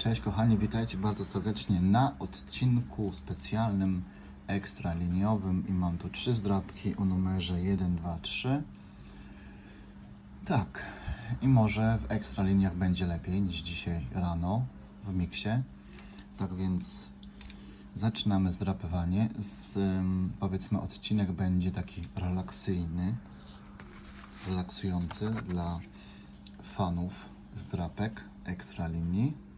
Cześć kochani, witajcie bardzo serdecznie na odcinku specjalnym ekstraliniowym i mam tu trzy zdrabki o numerze 1, 2, 3. Tak, i może w ekstraliniach będzie lepiej niż dzisiaj rano w miksie. Tak więc zaczynamy zdrapywanie. Z, powiedzmy odcinek będzie taki relaksyjny, relaksujący dla fanów zdrapek ekstralinii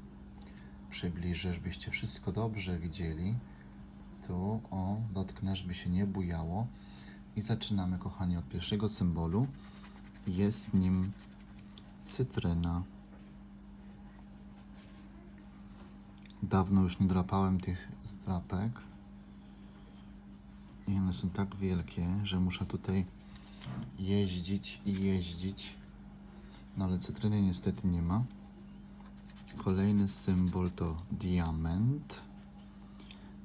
przybliżę, żebyście wszystko dobrze widzieli. Tu, o, dotknę, żeby się nie bujało. I zaczynamy, kochani, od pierwszego symbolu. Jest nim cytryna. Dawno już nie drapałem tych zdrapek. I one są tak wielkie, że muszę tutaj jeździć i jeździć. No ale cytryny niestety nie ma. Kolejny symbol to diament.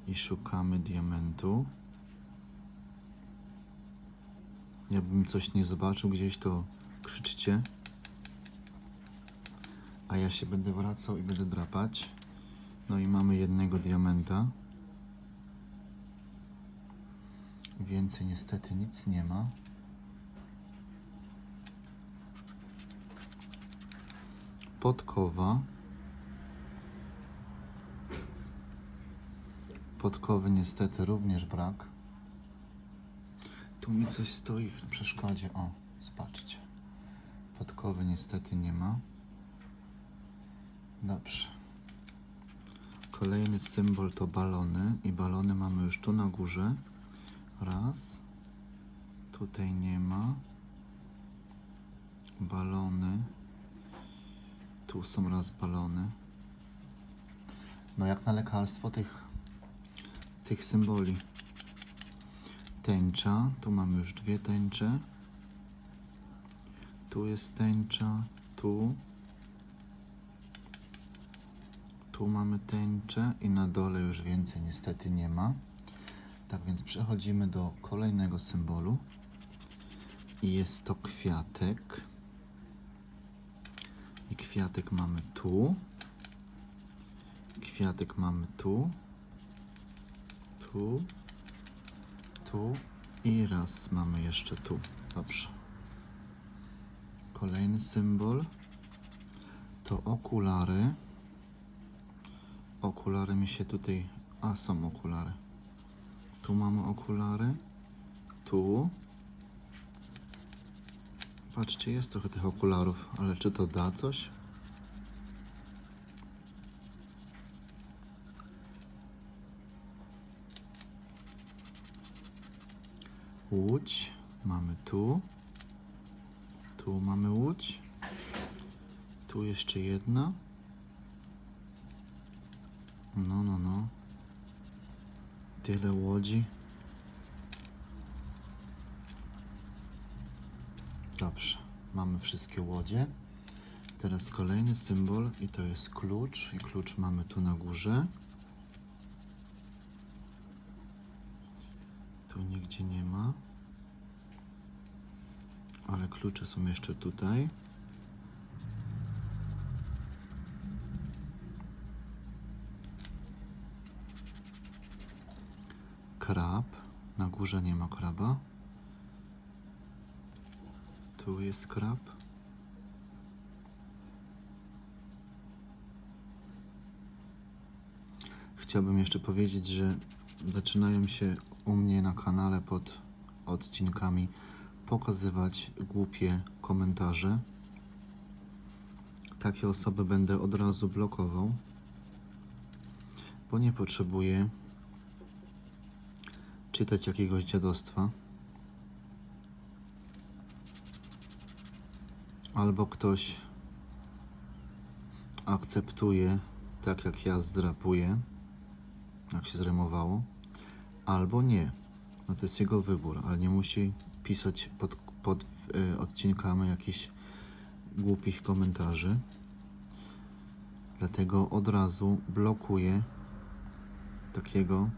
I szukamy diamentu. Jakbym coś nie zobaczył gdzieś, to krzyczcie. A ja się będę wracał i będę drapać. No i mamy jednego diamenta. Więcej niestety nic nie ma. Podkowa. Podkowy niestety również brak. Tu mi coś stoi w przeszkodzie. O, zobaczcie. Podkowy niestety nie ma. Dobrze. Kolejny symbol to balony i balony mamy już tu na górze. Raz. Tutaj nie ma. Balony. Tu są raz balony. No jak na lekarstwo tych, tych symboli. Tęcza. Tu mamy już dwie tęcze. Tu jest tęcza. Tu. Tu mamy tęczę i na dole już więcej niestety nie ma. Tak więc przechodzimy do kolejnego symbolu. I jest to kwiatek. I kwiatek mamy tu. Kwiatek mamy tu. Tu. Tu. I raz mamy jeszcze tu. Dobrze. Kolejny symbol to okulary. Okulary mi się tutaj. A są okulary. Tu mamy okulary. Tu. Patrzcie, jest trochę tych okularów, ale czy to da coś? Łódź mamy tu. Tu mamy łódź. Tu jeszcze jedna. No, no, no. Tyle łodzi. Dobrze, mamy wszystkie łodzie. Teraz kolejny symbol i to jest klucz. I klucz mamy tu na górze. Tu nigdzie nie ma. Ale klucze są jeszcze tutaj. Krab. Na górze nie ma kraba. Tu jest krab. Chciałbym jeszcze powiedzieć, że zaczynają się u mnie na kanale pod odcinkami pokazywać głupie komentarze. Takie osoby będę od razu blokował, bo nie potrzebuję czytać jakiegoś dziadostwa. Albo ktoś akceptuje tak jak ja zdrapuję, jak się zremowało, albo nie. No to jest jego wybór, ale nie musi pisać pod, pod y, odcinkami jakichś głupich komentarzy. Dlatego od razu blokuję takiego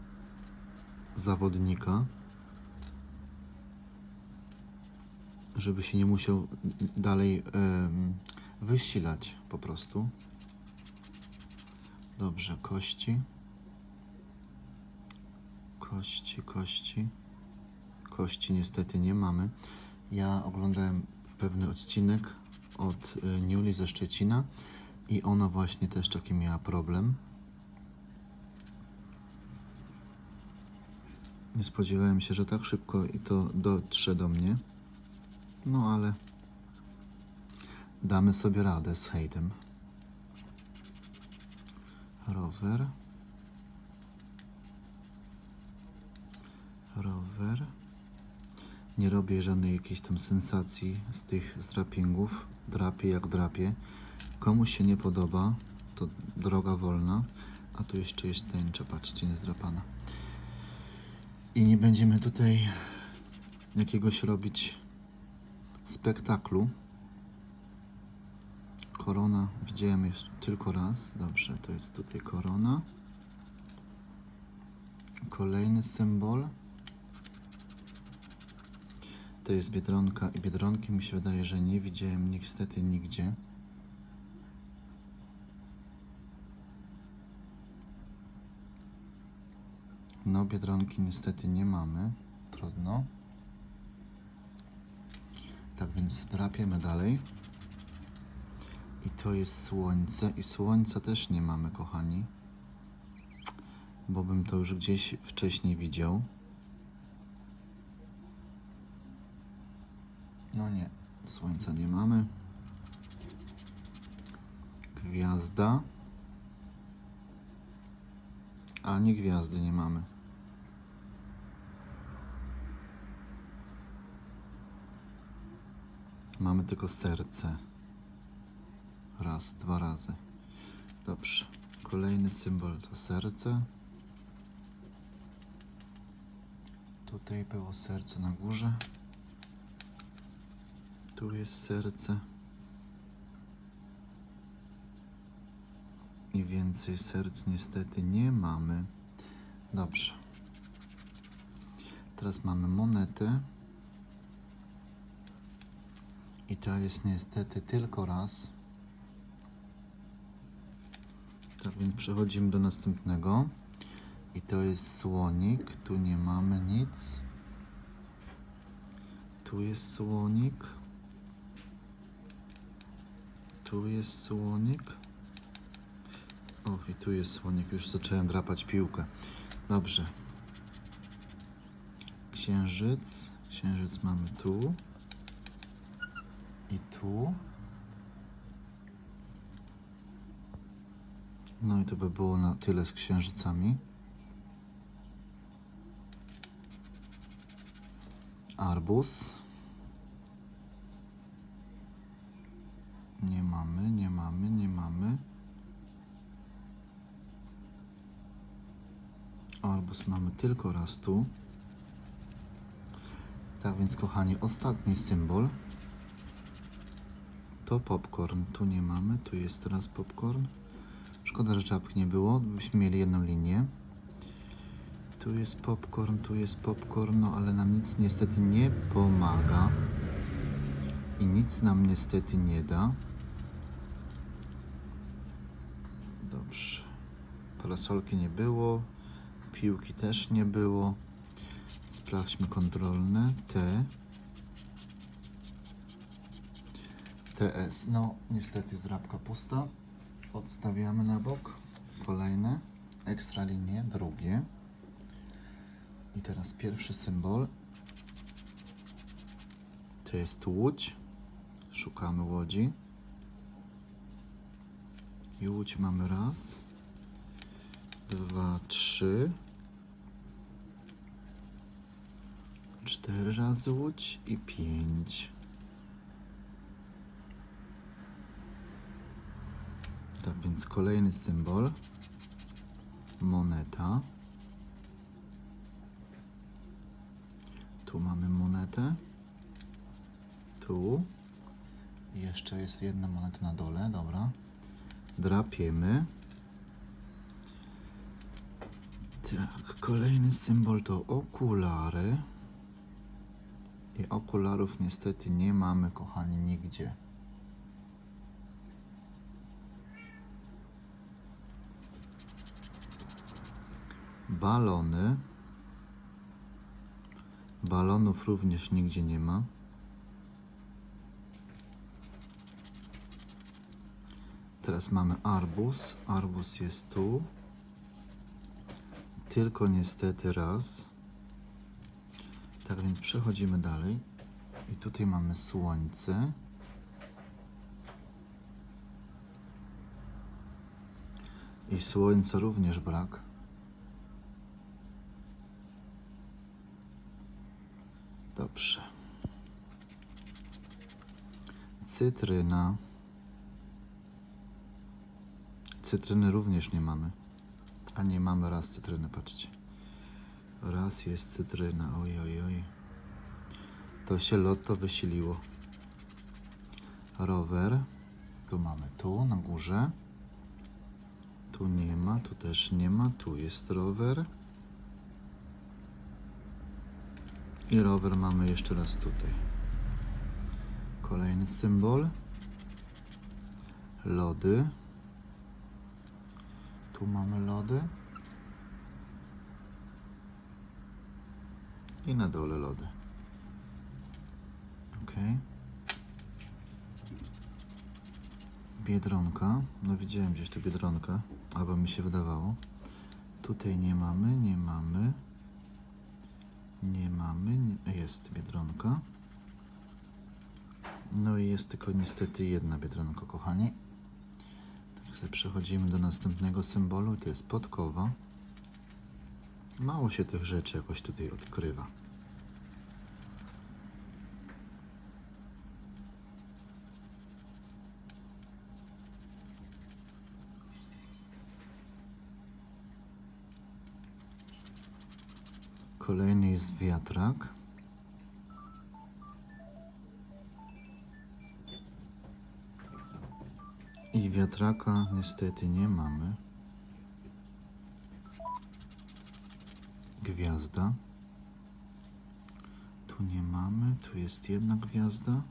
zawodnika, żeby się nie musiał dalej wysilać po prostu. Dobrze, kości. Kości, kości. Kości niestety nie mamy. Ja oglądałem pewny odcinek od y, Niuli ze Szczecina i ona właśnie też taki miała problem. Nie spodziewałem się, że tak szybko i to dotrze do mnie. No ale damy sobie radę z hejtem. Rower. Nie robię żadnej jakiejś tam sensacji z tych zdrapingów. Drapie jak drapie. Komuś się nie podoba, to droga wolna. A tu jeszcze jest tęcza, patrzcie, niezdrapana. I nie będziemy tutaj jakiegoś robić spektaklu. Korona widziałem jeszcze tylko raz. Dobrze, to jest tutaj korona. Kolejny symbol. To jest Biedronka i Biedronki mi się wydaje, że nie widziałem niestety nigdzie. No, Biedronki niestety nie mamy. Trudno. Tak więc drapiemy dalej. I to jest słońce. I słońca też nie mamy, kochani. Bo bym to już gdzieś wcześniej widział. No nie, słońca nie mamy. Gwiazda. Ani gwiazdy nie mamy. Mamy tylko serce. Raz, dwa razy. Dobrze. Kolejny symbol to serce. Tutaj było serce na górze. Tu jest serce. I więcej serc niestety nie mamy. Dobrze. Teraz mamy monetę. I ta jest niestety tylko raz. Tak więc przechodzimy do następnego. I to jest słonik. Tu nie mamy nic. Tu jest słonik. Tu jest słonik. O, i tu jest słonik. Już zacząłem drapać piłkę. Dobrze. Księżyc. Księżyc mamy tu. I tu. No i to by było na tyle z księżycami. Arbuz. Nie mamy, nie mamy, nie mamy. Arbuz mamy tylko raz tu. Tak więc, kochani, ostatni symbol to popcorn. Tu nie mamy, tu jest teraz popcorn. Szkoda, że czapki nie było, byśmy mieli jedną linię. Tu jest popcorn, tu jest popcorn, no ale nam nic niestety nie pomaga. I nic nam niestety nie da. Dobrze. Parasolki nie było. Piłki też nie było. Sprawdźmy kontrolne. T. TS. No, niestety zdrabka pusta. Odstawiamy na bok. Kolejne. Ekstra linie, drugie. I teraz pierwszy symbol. To jest łódź. Szukamy łodzi. I łódź mamy raz, dwa, trzy, cztery razy łódź i pięć. Tak więc kolejny symbol. Moneta. Tu mamy monetę. Tu. Jeszcze jest jedna moneta na dole, dobra. Drapiemy. Tak, kolejny symbol to okulary. I okularów niestety nie mamy, kochani, nigdzie. balony. Balonów również nigdzie nie ma. Teraz mamy arbuz. Arbuz jest tu. Tylko niestety raz. Tak więc przechodzimy dalej. I tutaj mamy słońce. I słońca również brak. Dobrze. Cytryna. Cytryny również nie mamy. A nie mamy raz cytryny, patrzcie. Raz jest cytryna. Oj, oj, oj. To się lotto wysiliło. Rower. Tu mamy tu na górze. Tu nie ma, tu też nie ma. Tu jest rower. I rower mamy jeszcze raz tutaj. Kolejny symbol. Lody. Tu mamy lody. I na dole lody. Ok. Biedronka. No widziałem gdzieś tu biedronkę. Albo mi się wydawało. Tutaj nie mamy, nie mamy. Nie mamy. Nie, jest biedronka. No i jest tylko niestety jedna biedronka, kochani. Przechodzimy do następnego symbolu. To jest podkowa. Mało się tych rzeczy jakoś tutaj odkrywa. Kolejny jest wiatrak. Wiatraka niestety nie mamy. Gwiazda. Tu nie mamy. Tu jest jedna gwiazda.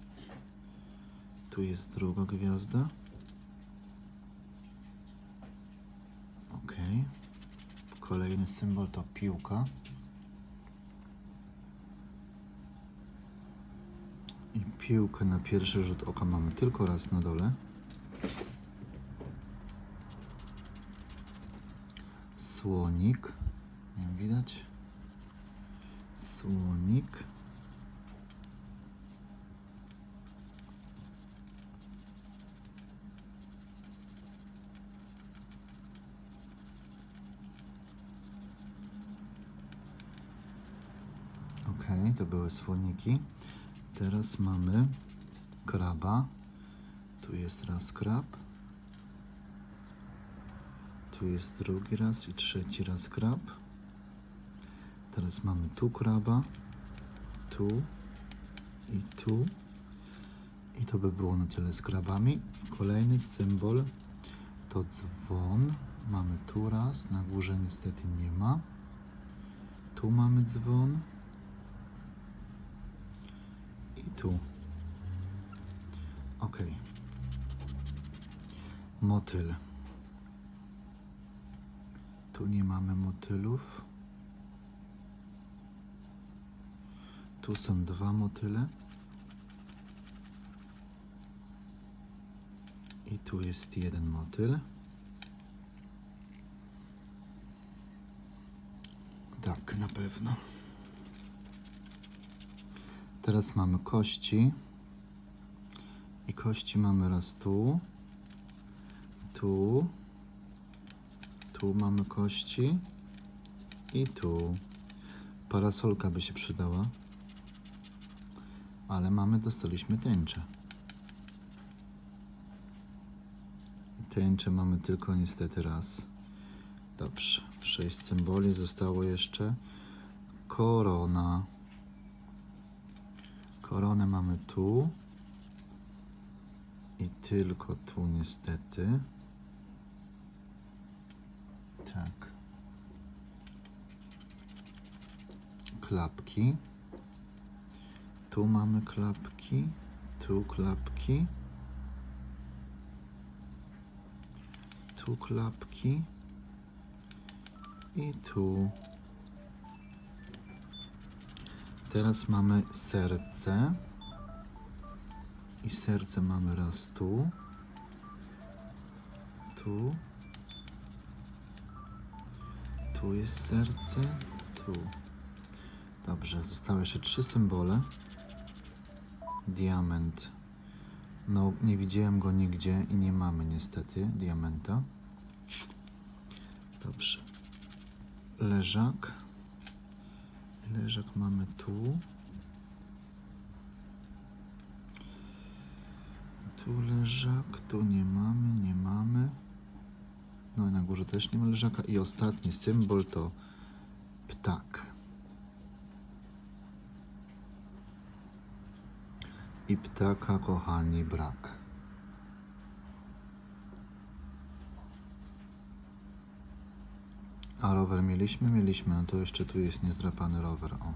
Tu jest druga gwiazda. Ok. Kolejny symbol to piłka. I piłkę na pierwszy rzut oka mamy tylko raz na dole. Słonik. Nie wiem, widać? Słonik. Ok, to były słoniki. Teraz mamy kraba. Tu jest raz krab. Tu jest drugi raz i trzeci raz krab. Teraz mamy tu kraba. Tu i tu. I to by było na tyle z krabami. Kolejny symbol to dzwon. Mamy tu raz, na górze niestety nie ma. Tu mamy dzwon. I tu. Ok. Motyl. Tu nie mamy motylów. Tu są dwa motyle. I tu jest jeden motyl. Tak, na pewno. Teraz mamy kości. I kości mamy raz tu, tu, tu mamy kości i tu. Parasolka by się przydała, ale mamy, dostaliśmy tęczę. Tęczę mamy tylko niestety raz. Dobrze, sześć symboli zostało jeszcze. Korona. Koronę mamy tu. I tylko tu niestety. Tak. Klapki. Tu mamy klapki. Tu klapki. Tu klapki. I tu. Teraz mamy serce. I serce mamy raz tu. Tu. Tu jest serce. Tu. Dobrze, zostały jeszcze trzy symbole. Diament. No, nie widziałem go nigdzie i nie mamy niestety diamenta. Dobrze. Leżak. Leżak mamy tu. Tu leżak, tu nie mamy, nie mamy. No i na górze też nie ma leżaka. I ostatni symbol to ptak. I ptaka, kochani, brak. A rower mieliśmy? Mieliśmy. No to jeszcze tu jest niezdrapany rower. O.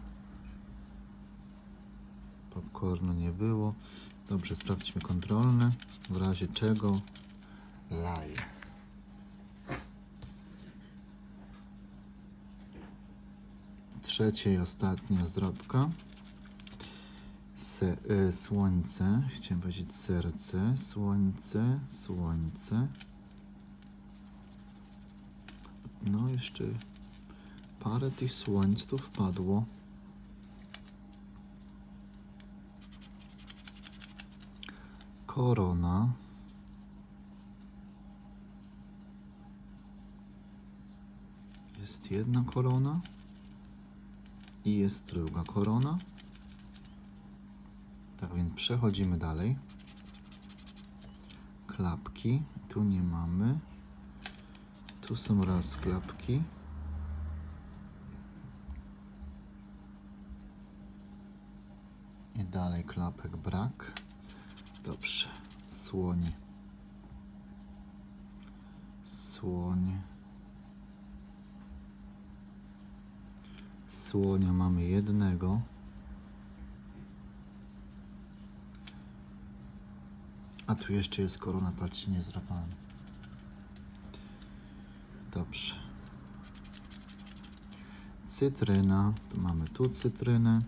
Popcornu nie było. Dobrze, sprawdźmy kontrolne. W razie czego laj. Trzecia i ostatnia zdrobka. Se, y, słońce, chciałem powiedzieć serce, słońce, słońce. No, jeszcze parę tych słońc tu wpadło. Korona. Jest jedna korona i jest druga korona. Tak więc przechodzimy dalej. Klapki. Tu nie mamy. Tu są raz klapki. I dalej klapek brak. Dobrze. Słoń. Słoń. Słonia mamy jednego. A tu jeszcze jest korona, patrzcie, nie zrapałem. Dobrze. Cytryna. Tu mamy tu cytrynę.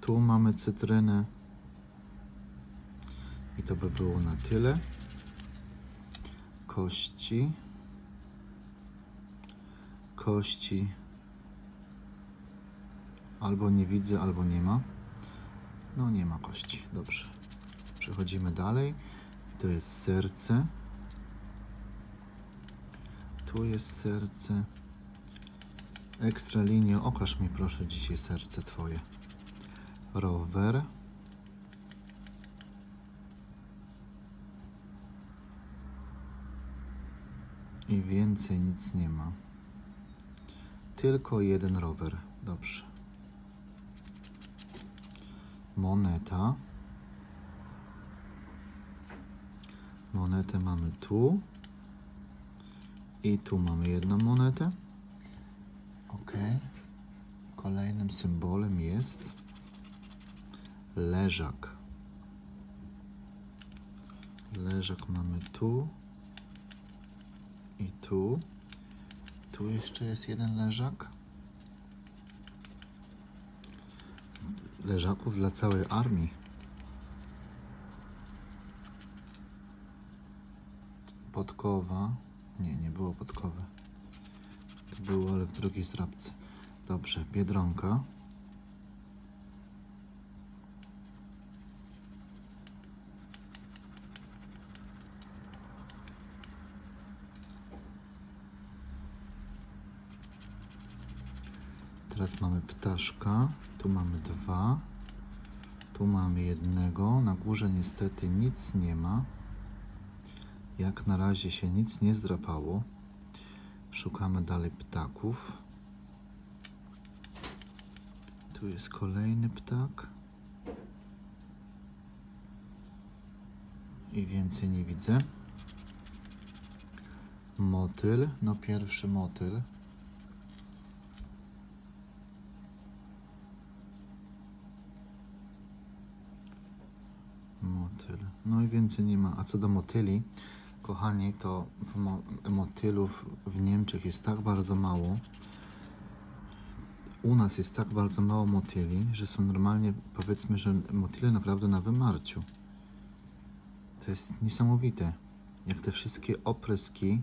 Tu mamy cytrynę. I to by było na tyle. Kości. Kości. Albo nie widzę, albo nie ma. No nie ma kości. Dobrze. Przechodzimy dalej. To jest serce. Tu jest serce. Ekstra linia. Okaż mi proszę dzisiaj serce twoje. Rower. I więcej nic nie ma. Tylko jeden rower. Dobrze. Moneta. Monetę mamy tu. I tu mamy jedną monetę. Ok. Kolejnym symbolem jest leżak. Leżak mamy tu i tu. Tu jeszcze jest jeden leżak. Leżaków dla całej armii. Podkowa. Nie, nie było podkowy. To było, ale w drugiej zdrabce. Dobrze, biedronka. Teraz mamy ptaszka. Tu mamy dwa. Tu mamy jednego. Na górze niestety nic nie ma. Jak na razie się nic nie zdrapało. Szukamy dalej ptaków. Tu jest kolejny ptak. I więcej nie widzę. Motyl. No pierwszy motyl. Motyl. No i więcej nie ma. A co do motyli, Kochani, to motylów w Niemczech jest tak bardzo mało. U nas jest tak bardzo mało motyli, że są normalnie, powiedzmy, że motyle naprawdę na wymarciu. To jest niesamowite. Jak te wszystkie opryski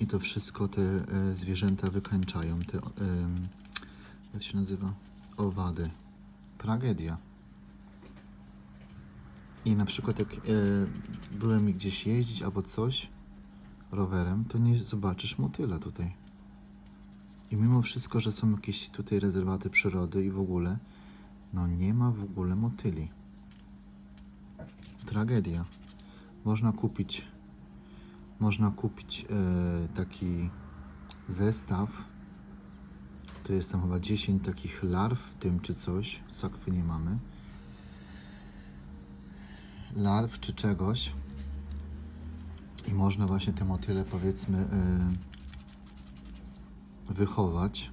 i to wszystko te e, zwierzęta wykańczają. Te, e, jak się nazywa? Owady. Tragedia. I na przykład jak e, byłem gdzieś jeździć albo coś rowerem, to nie zobaczysz motyla tutaj. I mimo wszystko, że są jakieś tutaj rezerwaty przyrody i w ogóle, no nie ma w ogóle motyli. Tragedia. Można kupić, można kupić e, taki zestaw. To jest tam chyba 10 takich larw w tym czy coś. Sakwy nie mamy larw czy czegoś i można właśnie te motyle powiedzmy yy, wychować.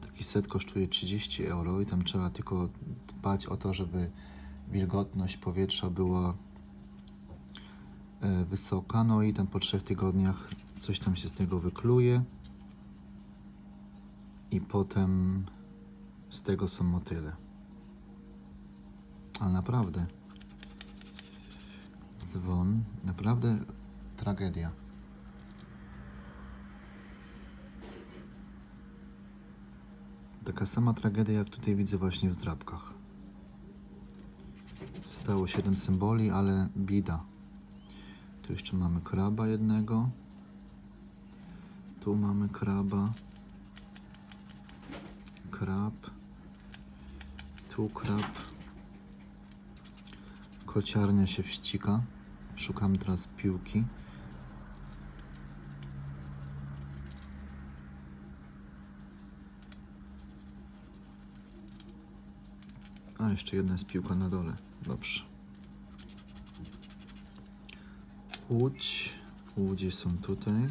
Taki set kosztuje 30 euro i tam trzeba tylko dbać o to, żeby wilgotność powietrza była yy, wysoka. No i tam po trzech tygodniach coś tam się z tego wykluje i potem z tego są motyle. Ale naprawdę dzwon. Naprawdę tragedia. Taka sama tragedia, jak tutaj widzę właśnie w zdrabkach. Zostało 7 symboli, ale bida. Tu jeszcze mamy kraba jednego. Tu mamy kraba. Krab. Tu krab. Kociarnia się wścika. Szukam teraz piłki. A, jeszcze jedna jest piłka na dole. Dobrze. Łódź. Łodzie są tutaj.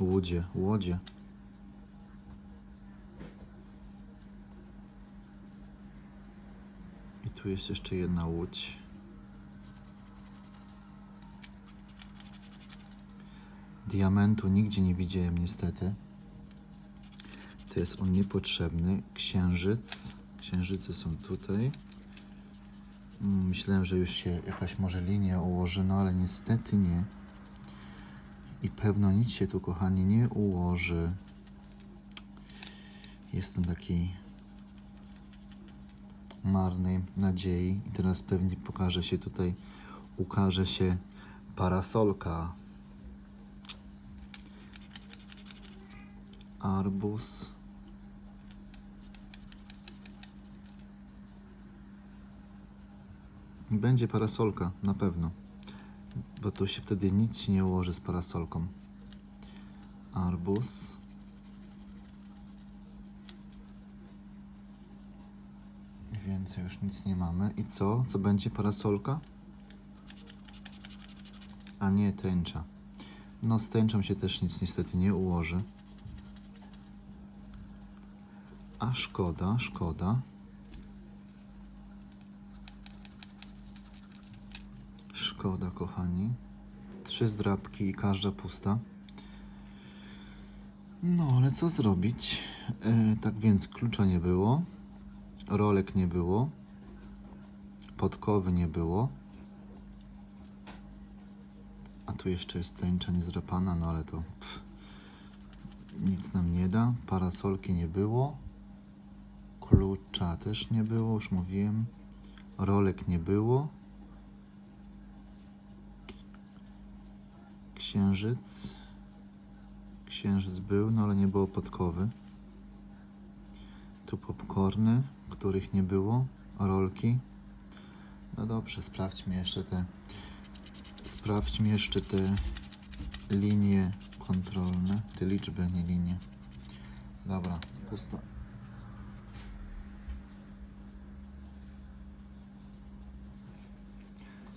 Łodzie, łodzie. I tu jest jeszcze jedna łódź. Diamentu nigdzie nie widziałem niestety. To jest on niepotrzebny. Księżyc. Księżyce są tutaj. Mm, Myślałem, że już się jakaś może linia ułoży, no ale niestety nie. I pewno nic się tu, kochani, nie ułoży. Jestem taki marnej nadziei. I teraz pewnie pokaże się tutaj, ukaże się parasolka. Arbuz. Będzie parasolka, na pewno. Bo to się wtedy nic się nie ułoży z parasolką. Arbuz. Więcej już nic nie mamy. I co? Co będzie parasolka? A nie, tęcza. No z tęczą się też nic niestety nie ułoży. A szkoda, szkoda. Szkoda, kochani. Trzy zdrabki i każda pusta. No, ale co zrobić? E, tak więc klucza nie było, rolek nie było, podkowy nie było. A tu jeszcze jest tęcza niezdrapana, no ale to pff, nic nam nie da. Parasolki nie było. Klucza też nie było, już mówiłem. Rolek nie było. Księżyc. Księżyc był, no ale nie było podkowy. Tu popcorny, których nie było. Rolki. No dobrze, sprawdźmy jeszcze te. Sprawdźmy jeszcze te linie kontrolne. Te liczby, nie linie. Dobra, pusto.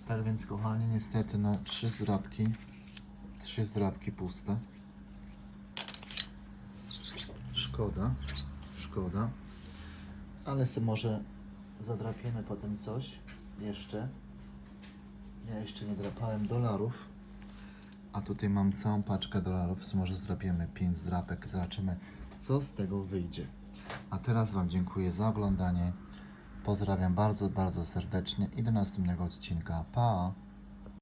Tak więc, kochani, niestety, no, trzy zdrabki. Trzy zdrabki puste. Szkoda, szkoda. Ale sobie może zadrapiemy potem coś jeszcze. Ja jeszcze nie drapałem dolarów. A tutaj mam całą paczkę dolarów, może zrobimy 5 zdrapek, zobaczymy co z tego wyjdzie. A teraz Wam dziękuję za oglądanie. Pozdrawiam bardzo, bardzo serdecznie i do następnego odcinka. Pa!